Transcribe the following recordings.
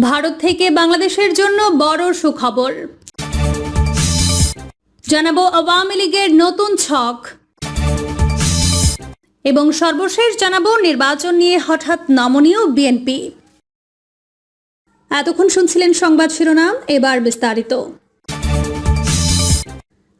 ভারত থেকে বাংলাদেশের জন্য বড় সুখবর। জানাব আওয়ামী লীগের নতুন ছক। এবং সর্বশেষ জানাব নির্বাচন নিয়ে হঠাৎ নমনীয় বিএনপি। এতক্ষণ শুনছিলেন সংবাদ শিরোনাম, এবার বিস্তারিত।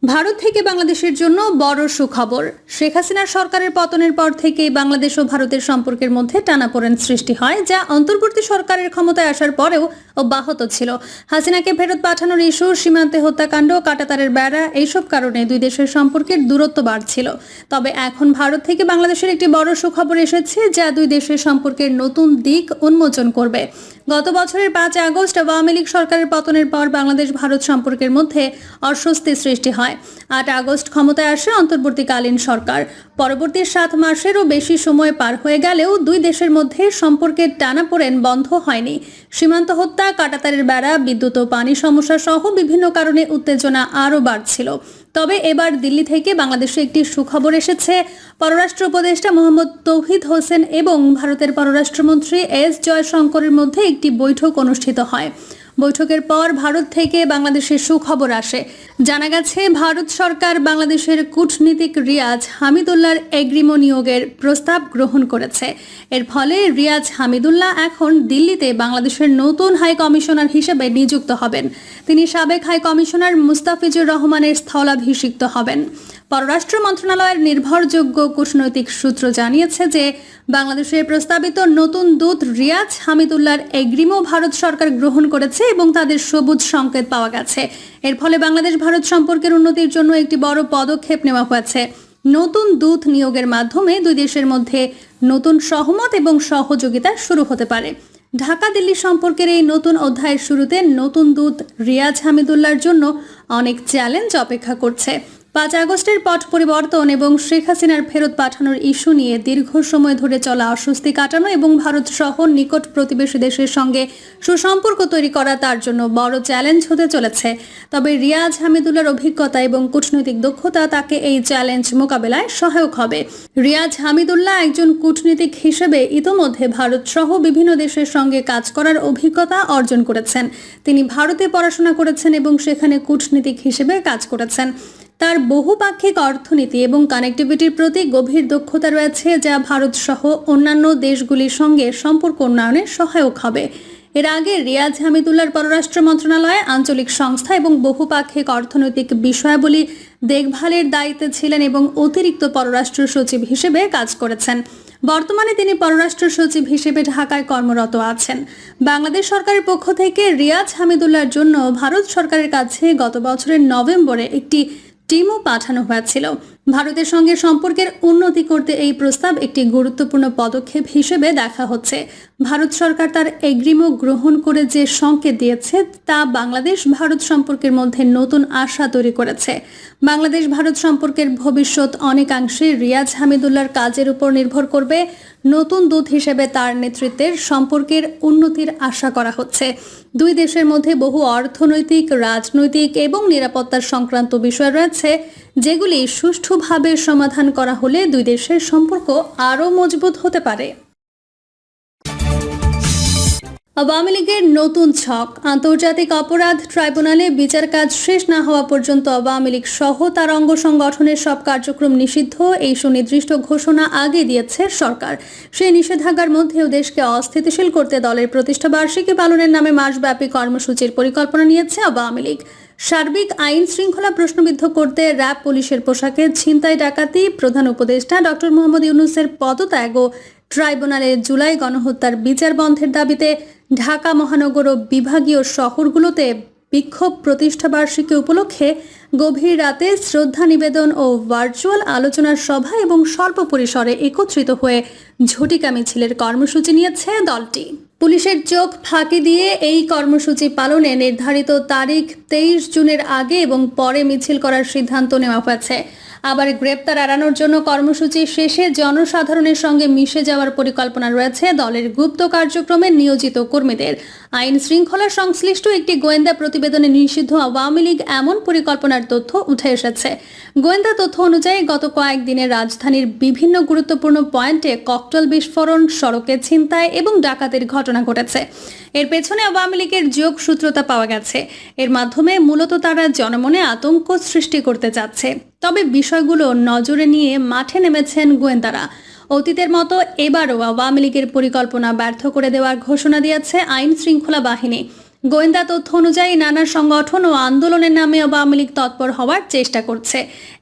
ভারত থেকে বাংলাদেশের জন্য বড় সুখবর। শেখ হাসিনার সরকারের পতনের পর থেকে বাংলাদেশ ও ভারতের সম্পর্কের মধ্যে টানাপোড়েন সৃষ্টি হয়, যা অন্তর্বর্তী সরকারের ক্ষমতায় আসার পরেও অব্যাহত ছিল। হাসিনাকে ফেরত পাঠানোর ইস্যু, সীমান্তে হত্যাকাণ্ড, কাটাতারের বেড়া, এইসব কারণে দুই দেশের সম্পর্কের দূরত্ব বাড়ছিল। তবে এখন ভারত থেকে বাংলাদেশের একটি বড় সুখবর এসেছে, যা দুই দেশের সম্পর্কের নতুন দিক উন্মোচন করবে। গত বছরের পাঁচ আগস্ট আওয়ামী লীগ সরকারের পতনের পর বাংলাদেশ ভারত সম্পর্কের মধ্যে অস্বস্তি সৃষ্টি হয়। আট আগস্ট ক্ষমতায় আসে অন্তর্বর্তীকালীন সরকার। পরবর্তী সাত মাসেরও বেশি সময় পার হয়ে গেলেও দুই দেশের মধ্যে সম্পর্কের টানাপোড়েন বন্ধ হয়নি। সীমান্ত হত্যা, কাটাতারের বেড়া, বিদ্যুৎ ও পানি সমস্যা সহ বিভিন্ন কারণে উত্তেজনা আরও বাড়ছিল। তবে এবার দিল্লি থেকে বাংলাদেশে একটি সুখবর এসেছে। পররাষ্ট্র উপদেষ্টা মোহাম্মদ তৌহিদ হোসেন এবং ভারতের পররাষ্ট্রমন্ত্রী এস জয়শঙ্করের মধ্যে একটি বৈঠক অনুষ্ঠিত হয়। বৈঠকের পর ভারত থেকে বাংলাদেশের সুখবর আসে। জানা গেছে, ভারত সরকার বাংলাদেশের কূটনীতিক রিয়াজ হামিদুল্লাহর এগ্রিমো নিয়োগের প্রস্তাব গ্রহণ করেছে। এর ফলে রিয়াজ হামিদুল্লাহ এখন দিল্লিতে বাংলাদেশের নতুন হাই কমিশনার হিসেবে নিযুক্ত হবেন। তিনি সাবেক হাই কমিশনার মুস্তাফিজুর রহমানের স্থলাভিষিক্ত হবেন। পররাষ্ট্র মন্ত্রণালয়ের নির্ভরযোগ্য কূটনৈতিক সূত্র জানিয়েছে যে বাংলাদেশের প্রস্তাবিত নতুন দূত রিয়াজ হামিদুল্লাহর এগ্রিমো ভারত সরকার গ্রহণ করেছে এবং তাদের সবুজ সংকেত পাওয়া গেছে। এর ফলে বাংলাদেশ ভারত সম্পর্কের উন্নতির জন্য একটি বড় পদক্ষেপ নেওয়া হয়েছে। নতুন দূত নিয়োগের মাধ্যমে দুই দেশের মধ্যে নতুন সহমত এবং সহযোগিতা শুরু হতে পারে। ঢাকা, দিল্লি সম্পর্কের এই নতুন অধ্যায়ের শুরুতে নতুন দূত রিয়াজ হামিদুল্লার জন্য অনেক চ্যালেঞ্জ অপেক্ষা করছে। পাঁচ আগস্টের পট পরিবর্তন এবং শেখ হাসিনার ফেরত পাঠানোর ইস্যু নিয়ে দীর্ঘ সময় ধরে চলা অস্বস্তি কাটানো এবং ভারত সহ নিকট প্রতিবেশী দেশের সঙ্গে সুসম্পর্ক তৈরি করা তার জন্য বড় চ্যালেঞ্জ হতে চলেছে। তবে রিয়াজ হামিদুল্লার অভিজ্ঞতা এবং কূটনৈতিক দক্ষতা তাকে এই চ্যালেঞ্জ মোকাবেলায় সহায়ক হবে। রিয়াজ হামিদুল্লাহ একজন কূটনীতিক হিসেবে ইতোমধ্যে ভারত সহ বিভিন্ন দেশের সঙ্গে কাজ করার অভিজ্ঞতা অর্জন করেছেন। তিনি ভারতে পড়াশোনা করেছেন এবং সেখানে কূটনীতিক হিসেবে কাজ করেছেন। তার বহুপাক্ষিক অর্থনীতি এবং কানেক্টিভিটির প্রতি গভীর দক্ষতা রয়েছে যা ভারত সহ অন্যান্য দেশগুলির সঙ্গে সম্পর্ক উন্নয়নে সহায়ক হবে। এর আগে রিয়াজ হামিদুল্লাহর পররাষ্ট্র মন্ত্রণালয়ে, আঞ্চলিক সংস্থা এবং বহুপাক্ষিক অর্থনৈতিক বিষয়াবলী দেখভালের দায়িত্বে ছিলেন এবং অতিরিক্ত পররাষ্ট্র সচিব হিসেবে কাজ করেছেন। বর্তমানে তিনি পররাষ্ট্র সচিব হিসেবে ঢাকায় কর্মরত আছেন। বাংলাদেশ সরকারের পক্ষ থেকে রিয়াজ হামিদুল্লাহর জন্য ভারত সরকারের কাছে গত বছরের নভেম্বরে একটি টিমও পাঠানো হয়েছিল। ভারতের সঙ্গে সম্পর্কের উন্নতি করতে এই প্রস্তাব একটি গুরুত্বপূর্ণ পদক্ষেপ হিসেবে দেখা হচ্ছে। ভারত সরকার তার এগ্রিমো গ্রহণ করে যে সংকেত দিয়েছে, তা বাংলাদেশ ভারত সম্পর্কের মধ্যে নতুন আশা তৈরি করেছে। বাংলাদেশ ভারত সম্পর্কের ভবিষ্যৎ অনেকাংশে রিয়াজ হামিদুল্লাহর কাজের উপর নির্ভর করবে। নতুন দূত হিসেবে তার নেতৃত্বের সম্পর্কের উন্নতির আশা করা হচ্ছে। দুই দেশের মধ্যে বহু অর্থনৈতিক, রাজনৈতিক এবং নিরাপত্তার সংক্রান্ত বিষয় রয়েছে। যেগুলি সুষ্ঠুভাবে সমাধান করা হলে দুই দেশের সম্পর্ক আরও মজবুত হতে পারে। আওয়ামী লীগের নতুন ছক। আন্তর্জাতিক অপরাধ ট্রাইব্যুনালে বিচার কাজ শেষ না হওয়া পর্যন্ত আওয়ামী লীগ সহ তার অঙ্গ সংগঠনের সব কার্যক্রম নিষিদ্ধ, এই সুনির্দিষ্ট ঘোষণা আগে দিয়েছে সরকার। সেই নিষেধাজ্ঞার মধ্যেও দেশকে অস্থিতিশীল করতে দলের প্রতিষ্ঠা বার্ষিকী পালনের নামে মাসব্যাপী কর্মসূচির পরিকল্পনা নিয়েছে আওয়ামী লীগ। সার্বিক আইন শৃঙ্খলা প্রশ্নবিদ্ধ করতে র্যাব পুলিশের পোশাকে ছিনতাই ডাকাতি, প্রধান উপদেষ্টা ডক্টর মোহাম্মদ ইউনুসের পদত্যাগ ও ট্রাইব্যুনালে জুলাই গণহত্যার বিচার বন্ধের দাবিতে ঢাকা মহানগর ও বিভাগীয় শহরগুলোতে বিক্ষোভ প্রতিষ্ঠাবার্ষিকী উপলক্ষে গভীর রাতে শ্রদ্ধা নিবেদন ও ভার্চুয়াল আলোচনার সভা এবং স্বল্প পরিসরে একত্রিত হয়ে ঝটিকা মিছিলের কর্মসূচি নিয়েছে দলটি। পুলিশের চোখ ফাঁকি দিয়ে এই কর্মসূচি পালনে নির্ধারিত তারিখ তেইশ জুনের আগে এবং পরে মিছিল করার সিদ্ধান্ত নেওয়া হয়েছে। আবার গ্রেপ্তার এড়ানোর জন্য কর্মসূচি শেষে জনসাধারণের সঙ্গে মিশে যাওয়ার পরিকল্পনা রয়েছে। দলের গুপ্ত কার্যক্রমে নিয়োজিত কর্মীদের। আইন শৃঙ্খলা সংশ্লিষ্ট একটি গোয়েন্দা প্রতিবেদনে নিষিদ্ধ আওয়ামী লীগ এমন পরিকল্পনার তথ্য উঠে এসেছে। গোয়েন্দা তথ্য অনুযায়ী গত কয়েকদিনে রাজধানীর বিভিন্ন গুরুত্বপূর্ণ পয়েন্টে ককটেল বিস্ফোরণ সড়কে ছিনতাই এবং ডাকাতির ঘটনা ঘটেছে। এর পেছনে আওয়ামী লীগের যোগ সূত্রতা পাওয়া গেছে। এর মাধ্যমে মূলত তারা জনমনে আতঙ্ক সৃষ্টি করতে চাচ্ছে। তবে বিষয়গুলো নজরে নিয়ে মাঠে নেমেছেন গোয়েন্দারা। অতীতের মতো এবারও আওয়ামী লীগের পরিকল্পনা ব্যর্থ করে দেওয়ার ঘোষণা দিয়েছে আইন শৃঙ্খলা বাহিনী। গোয়েন্দা তথ্য অনুযায়ী নানা সংগঠন ও আন্দোলনের নামে আওয়ামী লীগ তৎপর হওয়ার চেষ্টা করছে।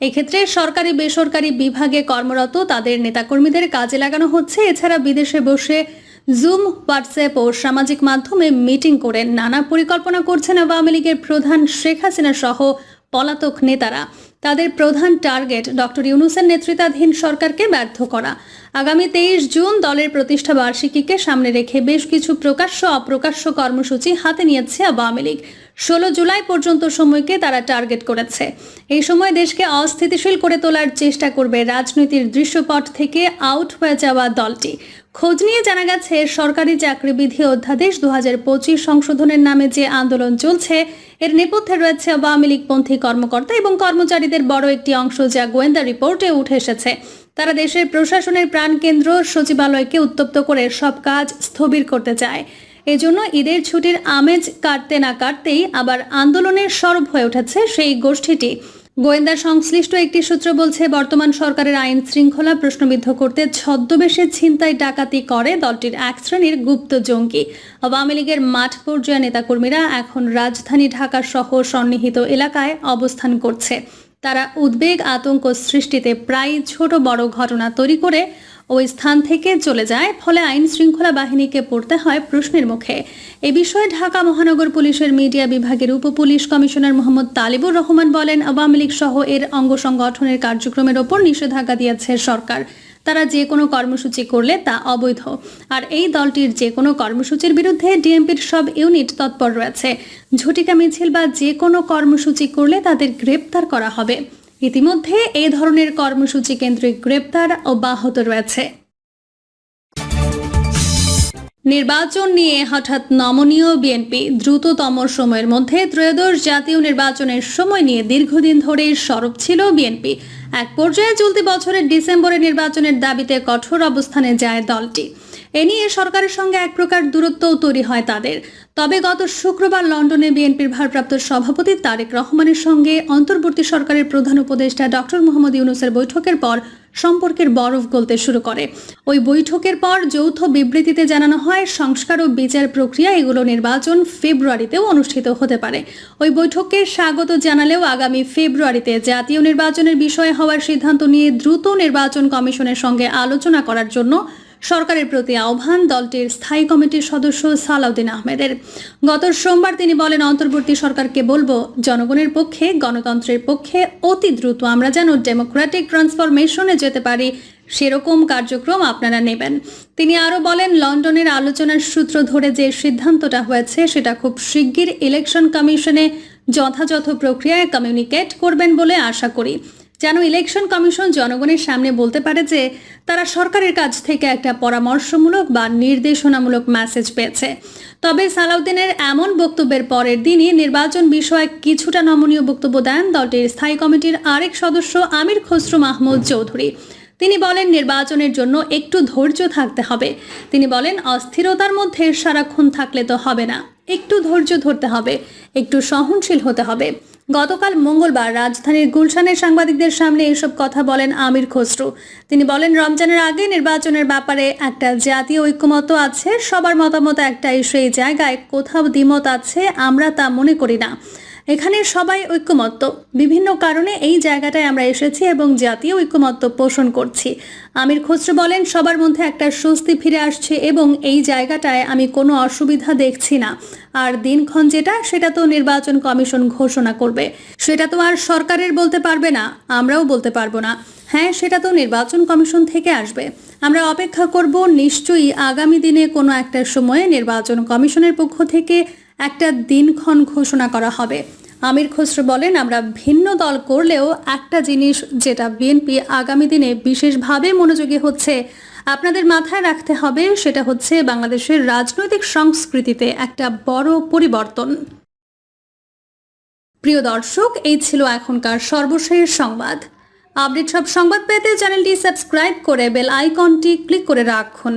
এক্ষেত্রে সরকারি বেসরকারি বিভাগে কর্মরত তাদের নেতাকর্মীদের কাজে লাগানো হচ্ছে। এছাড়া বিদেশে বসে জুম, হোয়াটসঅ্যাপ ও সামাজিক মাধ্যমে মিটিং করে নানা পরিকল্পনা করছেন আওয়ামী লীগের প্রধান শেখ হাসিনা সহ পলাতক নেতারা। তাদের প্রধান টার্গেট ডক্টর ইউনুসের নেতৃত্বাধীন সরকারকে ব্যর্থ করা। আগামী তেইশ জুন দলের প্রতিষ্ঠা বার্ষিকীকে সামনে রেখে বেশ কিছু প্রকাশ্য অপ্রকাশ্য কর্মসূচি হাতে নিয়েছে আওয়ামী লীগ। ষোলো জুলাই পর্যন্ত সময়কে তারা টার্গেট করেছে। এই সময় দেশকে অস্থিতিশীল করে তোলার চেষ্টা করবে রাজনীতির দৃশ্যপট থেকে আউট হয়ে যাওয়া দলটি। খোঁজ নিয়ে জানা গেছে, সরকারি চাকরি বিধি অধ্যাদেশ দুহাজার পঁচিশ সংশোধনের নামে যে আন্দোলন চলছে, এর নেপথ্যে রয়েছে আওয়ামী লীগপন্থী কর্মকর্তা এবং কর্মচারীদের বড় একটি অংশ যা গোয়েন্দা রিপোর্টে উঠে এসেছে। তারা দেশের প্রশাসনের প্রাণকেন্দ্র সচিবালয়কে উত্তপ্ত করে সব কাজ স্থবির করতে চায়। এজন্য ঈদের ছুটির আমেজ কাটতে না কাটতেই আবার আন্দোলনের সরব হয়ে উঠেছে সেই গোষ্ঠীটি। গোয়েন্দা সংশ্লিষ্ট একটি সূত্র বলছে, বর্তমান সরকারের আইন শৃঙ্খলা প্রশ্নবিদ্ধ করতে ছদ্মবেশে ছিনতাই ডাকাতি করে দলটির এক শ্রেণির গুপ্ত জঙ্গি। আওয়ামী লীগের মাঠ পর্যায়ে নেতাকর্মীরা এখন রাজধানী ঢাকা সহ সন্নিহিত এলাকায় অবস্থান করছে। তারা উদ্বেগ, আতঙ্ক সৃষ্টিতে প্রায় ছোট বড় ঘটনা তৈরি করে ওই স্থান থেকে চলে যায়, ফলে আইন শৃঙ্খলা বাহিনীকে পড়তে হয় প্রশ্নের মুখে। এ বিষয়ে ঢাকা মহানগর পুলিশের মিডিয়া বিভাগের উপ পুলিশ কমিশনার মোহাম্মদ তালিবুর রহমান বলেন, আওয়ামী লীগ সহ এর অঙ্গ সংগঠনের কার্যক্রমের ওপর নিষেধাজ্ঞা দিয়েছে সরকার। তারা যে কোনো কর্মসূচি করলে তা অবৈধ। আর এই দলটির যে কোনো কর্মসূচির বিরুদ্ধে ডিএমপির সব ইউনিট তৎপর রয়েছে। ঝটিকা মিছিল বা যে কোনো কর্মসূচি করলে তাদের গ্রেপ্তার করা হবে। ইতিমধ্যে এই ধরনের কর্মসূচি কেন্দ্রিক গ্রেপ্তার অব্যাহত রয়েছে। নির্বাচন নিয়ে হঠাৎ নমনীয় বিএনপি দ্রুততম সময়ের মধ্যে ত্রয়োদশ জাতীয় নির্বাচনের সময় নিয়ে দীর্ঘদিন ধরে সরব ছিল বিএনপি। এক পর্যায়ে চলতি বছরের ডিসেম্বরে নির্বাচনের দাবিতে কঠোর অবস্থানে যায় দলটি। এ নিয়ে সরকারের সঙ্গে এক প্রকার দূরত্বও তৈরি হয় তাদের। তবে গত শুক্রবার লন্ডনে বিএনপির ভারপ্রাপ্ত সভাপতি তারেক রহমানের সঙ্গে অন্তর্বর্তী সরকারের প্রধান উপদেষ্টা ডক্টর মোহাম্মদ ইউনুসের বৈঠকের পর সম্পর্কের বরফ গলতে শুরু করে। ওই বৈঠকের পর যৌথ বিবৃতিতে জানানো হয়, সংস্কার ও বিচার প্রক্রিয়া এগুলো নির্বাচন ফেব্রুয়ারিতেও অনুষ্ঠিত হতে পারে। ওই বৈঠককে স্বাগত জানালেও আগামী ফেব্রুয়ারিতে জাতীয় নির্বাচনের বিষয়ে হওয়ার সিদ্ধান্ত নিয়ে দ্রুত নির্বাচন কমিশনের সঙ্গে আলোচনা করার জন্য সরকারের প্রতি আহ্বান দলটির স্থায়ী কমিটির সদস্য সালাউদ্দিন আহমেদের। গত সোমবার তিনি বলেন, অন্তর্বর্তী সরকারকে বলব, জনগণের পক্ষে, গণতন্ত্রের পক্ষে অতি দ্রুত আমরা যেন ডেমোক্রেটিক ট্রান্সফরমেশনে যেতে পারি, সেরকম কার্যক্রম আপনারা নেবেন। তিনি আরও বলেন, লন্ডনের আলোচনার সূত্র ধরে যে সিদ্ধান্তটা হয়েছে, সেটা খুব শিগগির ইলেকশন কমিশনে যথাযথ প্রক্রিয়ায় কমিউনিকেট করবেন বলে আশা করি। যেন ইলেকশন কমিশন জনগণের সামনে বলতে পারে যে তারা সরকারের কাছ থেকে একটা পরামর্শমূলক বা নির্দেশনামূলক মেসেজ পেয়েছে। তবে সালাউদ্দিনের এমন বক্তব্যের পরের দিনই নির্বাচন বিষয়ে কিছুটা নমনীয় বক্তব্য দেন দলটির স্থায়ী কমিটির আরেক সদস্য আমির খসরু মাহমুদ চৌধুরী। তিনি বলেন, নির্বাচনের জন্য একটু ধৈর্য থাকতে হবে। তিনি বলেন, অস্থিরতার মধ্যে সারাক্ষণ থাকলে তো হবে না। একটু ধৈর্য ধরতে হবে, একটু সহনশীল হতে হবে। গতকাল মঙ্গলবার রাজধানীর গুলশানের সাংবাদিকদের সামনে এসব কথা বলেন আমির খসরু। তিনি বলেন, রমজানের আগে নির্বাচনের ব্যাপারে একটা জাতীয় ঐক্যমত আছে, সবার মতামত একটাই, সেই জায়গায় কোথাও দ্বিমত আছে, আমরা তা মনে করি না। এখানে সবাই ঐক্যমত্য। বিভিন্ন কারণে এই জায়গাটায় আমরা এসেছি এবং জাতীয় ঐক্যমত্য পোষণ করছি। আমির খসরু বলেন, সবার মধ্যে একটা স্বস্তি ফিরে আসছে এবং এই জায়গাটায় আমি কোনো অসুবিধা দেখছি না। আর দিনক্ষণ যেটা, সেটা তো নির্বাচন কমিশন ঘোষণা করবে। সেটা তো আর সরকারের বলতে পারবে না, আমরাও বলতে পারব না। হ্যাঁ সেটা তো নির্বাচন কমিশন থেকে আসবে। আমরা অপেক্ষা করব, নিশ্চয়ই আগামী দিনে কোনো একটা সময়ে নির্বাচন কমিশনের পক্ষ থেকে একটা দিনক্ষণ ঘোষণা করা হবে। আমির খসরু বলেন, আমরা ভিন্ন দল করলেও একটা জিনিস যেটা বিএনপি আগামী দিনে বিশেষভাবে মনোযোগী হচ্ছে, আপনাদের মাথায় রাখতে হবে, সেটা হচ্ছে বাংলাদেশের রাজনৈতিক সংস্কৃতিতে একটা বড় পরিবর্তন। প্রিয় দর্শক, এই ছিল এখনকার সর্বশেষ সংবাদ। আপডেট সব সংবাদ পেতে চ্যানেলটি সাবস্ক্রাইব করে বেল আইকনটি ক্লিক করে রাখুন।